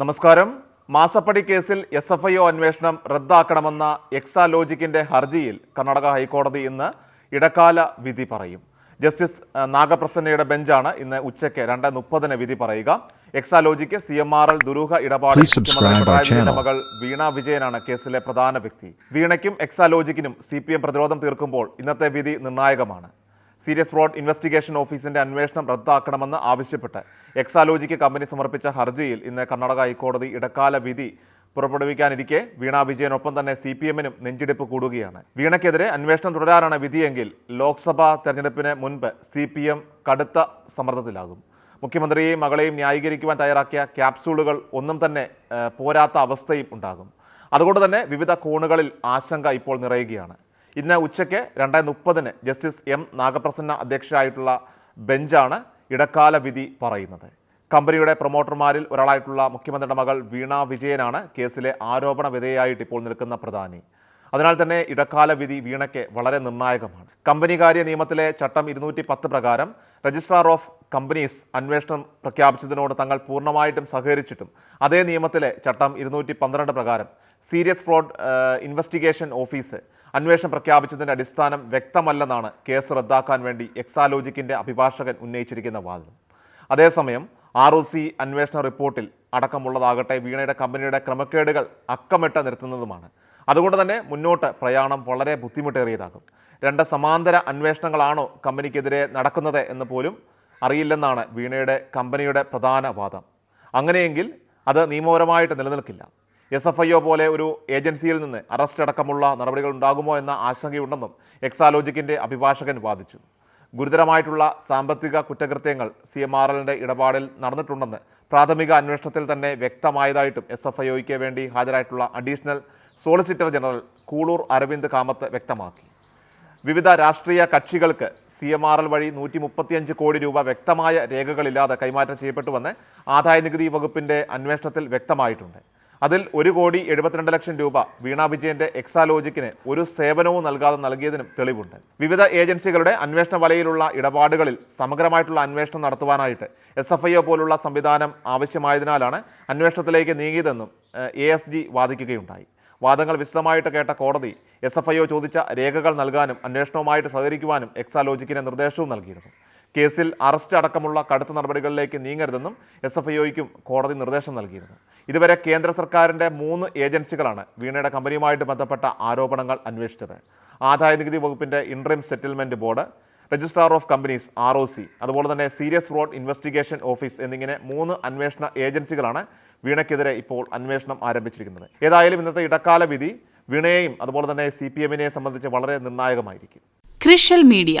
നമസ്കാരം. മാസപ്പടി കേസിൽ എസ് എഫ് ഐ ഒ അന്വേഷണം റദ്ദാക്കണമെന്ന എക്സാലോജിക്കിന്റെ ഹർജിയിൽ കർണാടക ഹൈക്കോടതി ഇന്ന് ഇടക്കാല വിധി പറയും. ജസ്റ്റിസ് നാഗപ്രസന്നയുടെ ബെഞ്ചാണ് ഇന്ന് ഉച്ചയ്ക്ക് രണ്ട് മുപ്പതിന് വിധി പറയുക. Exalogic C M R L ദുരൂഹ ഇടപാട്. മകൾ വീണ വിജയനാണ് കേസിലെ പ്രധാന വ്യക്തി. വീണയ്ക്കും എക്സാലോജിക്കിനും സി പി എം പ്രതിരോധം തീർക്കുമ്പോൾ ഇന്നത്തെ വിധി നിർണായകമാണ്. സീരിയസ് ഫ്രോഡ് ഇൻവെസ്റ്റിഗേഷൻ ഓഫീസിന്റെ അന്വേഷണം റദ്ദാക്കണമെന്ന് ആവശ്യപ്പെട്ട് എക്സാലോജിക്ക് കമ്പനി സമർപ്പിച്ച ഹർജിയിൽ ഇന്ന് കർണാടക ഹൈക്കോടതി ഇടക്കാല വിധി പുറപ്പെടുവിക്കാനിരിക്കെ വീണ വിജയനൊപ്പം തന്നെ സി പി എമ്മിനും നെഞ്ചിടിപ്പ് കൂടുകയാണ്. വീണയ്ക്കെതിരെ അന്വേഷണം തുടരാനാണ് വിധിയെങ്കിൽ ലോക്സഭാ തെരഞ്ഞെടുപ്പിന് മുൻപ് സി പി എം കടുത്ത സമ്മർദ്ദത്തിലാകും. മുഖ്യമന്ത്രിയെയും മകളെയും ന്യായീകരിക്കുവാൻ തയ്യാറാക്കിയ ക്യാപ്സൂളുകൾ ഒന്നും തന്നെ പോരാത്ത അവസ്ഥയും ഉണ്ടാകും. അതുകൊണ്ട് തന്നെ വിവിധ കോണുകളിൽ ആശങ്ക ഇപ്പോൾ നിറയുകയാണ്. ഇന്ന് ഉച്ചയ്ക്ക് രണ്ട് മുപ്പതിന് ജസ്റ്റിസ് എം നാഗപ്രസന്ന അധ്യക്ഷരായിട്ടുള്ള ബെഞ്ചാണ് ഇടക്കാല വിധി പറയുന്നത്. കമ്പനിയുടെ പ്രൊമോട്ടർമാരിൽ ഒരാളായിട്ടുള്ള മുഖ്യമന്ത്രിയുടെ മകൾ വീണ വിജയനാണ് കേസിലെ ആരോപണ വിധേയായിട്ട് ഇപ്പോൾ നിൽക്കുന്ന പ്രധാനി. അതിനാൽ തന്നെ ഇടക്കാല വിധി വീണയ്ക്ക് വളരെ നിർണായകമാണ്. കമ്പനികാര്യ നിയമത്തിലെ ചട്ടം ഇരുന്നൂറ്റി പത്ത് പ്രകാരം രജിസ്ട്രാർ ഓഫ് കമ്പനീസ് അന്വേഷണം പ്രഖ്യാപിച്ചതിനോട് തങ്ങൾ പൂർണമായിട്ടും സഹകരിച്ചിട്ടും അതേ നിയമത്തിലെ ചട്ടം ഇരുന്നൂറ്റി പന്ത്രണ്ട് പ്രകാരം സീരിയസ് ഫ്രോഡ് ഇൻവെസ്റ്റിഗേഷൻ ഓഫീസ് അന്വേഷണം പ്രഖ്യാപിച്ചതിന്റെ അടിസ്ഥാനം വ്യക്തമല്ലെന്നാണ് കേസ് റദ്ദാക്കാൻ വേണ്ടി എക്സാലോജിക്കിന്റെ അഭിഭാഷകൻ ഉന്നയിച്ചിരിക്കുന്ന വാദം. അതേസമയം ആർ ഒ സി അന്വേഷണ റിപ്പോർട്ടിൽ അടക്കമുള്ളതാകട്ടെ വീണയുടെ കമ്പനിയുടെ ക്രമക്കേടുകൾ അക്കമിട്ട് നിർത്തുന്നതുമാണ് അതുകൊണ്ട് തന്നെ മുന്നോട്ട് പ്രയാണം വളരെ ബുദ്ധിമുട്ടേറിയതാകും. രണ്ട് സമാന്തര അന്വേഷണങ്ങളാണോ കമ്പനിക്കെതിരെ നടക്കുന്നത് എന്ന് പോലും അറിയില്ലെന്നാണ് വീണയുടെ കമ്പനിയുടെ പ്രധാന വാദം. അങ്ങനെയെങ്കിൽ അത് നിയമപരമായിട്ട് നിലനിൽക്കില്ല. എസ് എഫ് ഐ ഒ പോലെ ഒരു ഏജൻസിയിൽ നിന്ന് അറസ്റ്റ് അടക്കമുള്ള നടപടികൾ ഉണ്ടാകുമോ എന്ന ആശങ്കയുണ്ടെന്നും എക്സാലോജിക്കിന്റെ അഭിഭാഷകൻ വാദിച്ചു. ഗുരുതരമായിട്ടുള്ള സാമ്പത്തിക കുറ്റകൃത്യങ്ങൾ സി എം ആർ എല്ലിന്റെ ഇടപാടിൽ നടന്നിട്ടുണ്ടെന്ന് പ്രാഥമിക അന്വേഷണത്തിൽ തന്നെ വ്യക്തമായതായിട്ടും എസ് എഫ് ഐ ഒയ്ക്ക് വേണ്ടി ഹാജരായിട്ടുള്ള അഡീഷണൽ സോളിസിറ്റർ ജനറൽ കൂളൂർ അരവിന്ദ് കാമത്ത് വ്യക്തമാക്കി. വിവിധ രാഷ്ട്രീയ കക്ഷികൾക്ക് സി എം ആർ എൽ വഴി നൂറ്റി മുപ്പത്തിയഞ്ച് കോടി രൂപ വ്യക്തമായ രേഖകളില്ലാതെ കൈമാറ്റം ചെയ്യപ്പെട്ടുവെന്ന് ആദായ നികുതി വകുപ്പിന്റെ അന്വേഷണത്തിൽ വ്യക്തമായിട്ടുണ്ട്. അതിൽ ഒരു കോടി എഴുപത്തിരണ്ട് ലക്ഷം രൂപ വീണാ വിജയന്റെ എക്സാലോജിക്കിന് ഒരു സേവനവും നൽകാതെ നൽകിയതിനും തെളിവുണ്ട്. വിവിധ ഏജൻസികളുടെ അന്വേഷണ വലയിലുള്ള ഇടപാടുകളിൽ സമഗ്രമായിട്ടുള്ള അന്വേഷണം നടത്തുവാനായിട്ട് എസ് എഫ് ഐ പോലുള്ള സംവിധാനം ആവശ്യമായതിനാലാണ് അന്വേഷണത്തിലേക്ക് നീങ്ങിയതെന്നും എ എസ് ജി വാദിക്കുകയുണ്ടായി. വാദങ്ങൾ വിശദമായിട്ട് കേട്ട കോടതി എസ് എഫ് ഐ ഒ ചോദിച്ച രേഖകൾ നൽകാനും അന്വേഷണവുമായിട്ട് സഹകരിക്കുവാനും എക്സാലോജിക്കിന് നിർദ്ദേശവും നൽകിയിരുന്നു. കേസിൽ അറസ്റ്റ് അടക്കമുള്ള കടുത്ത നടപടികളിലേക്ക് നീങ്ങരുതെന്നും എസ് എഫ് ഐഒയ്ക്കും കോടതി നിർദ്ദേശം നൽകിയിരുന്നു. ഇതുവരെ കേന്ദ്ര സർക്കാരിന്റെ മൂന്ന് ഏജൻസികളാണ് വീണയുടെ കമ്പനിയുമായിട്ട് ബന്ധപ്പെട്ട ആരോപണങ്ങൾ അന്വേഷിച്ചത്. ആദായ നികുതി വകുപ്പിന്റെ interim settlement board registrar of companies R O C അതുപോലെ തന്നെ സീരിയസ് ഫ്രോഡ് ഇൻവെസ്റ്റിഗേഷൻ ഓഫീസ് എന്നിങ്ങനെ മൂന്ന് അന്വേഷണ ഏജൻസികളാണ് വീണയ്ക്കെതിരെ ഇപ്പോൾ അന്വേഷണം ആരംഭിച്ചിരിക്കുന്നത്. ഏതായാലും ഇന്നത്തെ ഇടക്കാല വിധി വീണയെയും അതുപോലെ തന്നെ സി പി എമ്മിനെയും സംബന്ധിച്ച് വളരെ നിർണായകമായിരിക്കും. ക്രിഷ്യൽ മീഡിയ